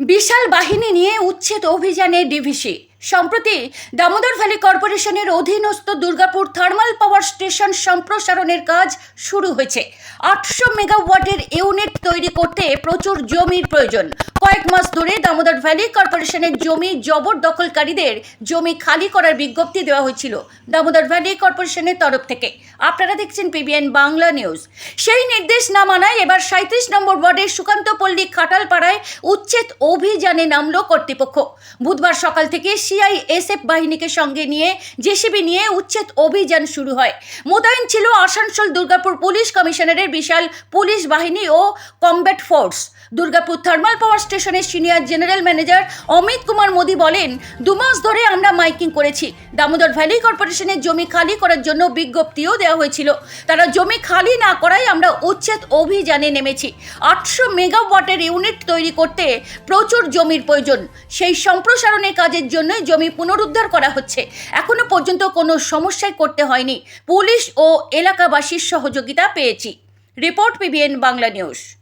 বিশাল বাহিনী নিয়ে উচ্ছেদ অভিযানে ডিভিসি। সম্প্রতি দামোদর ভ্যালি কর্পোরেশনের অধীনস্থ দুর্গাপুর থার্মাল পাওয়ার স্টেশন সম্প্রসারণের কাজ শুরু হয়েছে। আটশো মেগাওয়াটের ইউনিট তৈরি করতে প্রচুর জমির প্রয়োজন। কয়েক মাস ধরে দামোদর ভ্যালি কর্পোরেশনের জমি জবরদখলকারীদের জমি খালি করার বিজ্ঞপ্তি দেওয়া হয়েছিল দামোদর ভ্যালি কর্পোরেশনের তরফ থেকে। আপনারা দেখছেন পিবিএন বাংলা নিউজ। সেই নির্দেশ না মানায় এবার সাঁত্রিশ নম্বর ওয়ার্ডের সুকান্তপল্লী খাটালপাড়ায় উচ্ছেদ অভিযানে নামল কর্তৃপক্ষ। বুধবার সকাল থেকে সিআইএসএফ বাহিনীকে সঙ্গে নিয়ে, জেসিবি নিয়ে উচ্ছেদ অভিযান শুরু হয়। মোতায়েন ছিল আসানসোল দুর্গাপুর পুলিশ কমিশনারের বিশাল পুলিশ বাহিনী ও combat force. Durgapur thermal power স্টেশনের senior general manager Amit Kumar Modi বলেন, দু মাস ধরে আমরা মাইকিং করেছি। দামোদর ভ্যালি কর্পোরেশনের জমি খালি করার জন্য বিজ্ঞপ্তিও দেওয়া হয়েছিল। তারা জমি খালি না করায় আমরা উচ্ছেদ অভিযানে নেমেছি। আটশো মেগাওয়াটের ইউনিট তৈরি করতে প্রচুর জমির প্রয়োজন। সেই সম্প্রসারণের কাজের জন্য জমি পুনরুদ্ধার করা হচ্ছে। এখনও পর্যন্ত কোনো সমস্যায় করতে হয়নি। পুলিশ ও এলাকাবাসীর সহযোগিতা পেয়েছি। Report PBN Bangla news.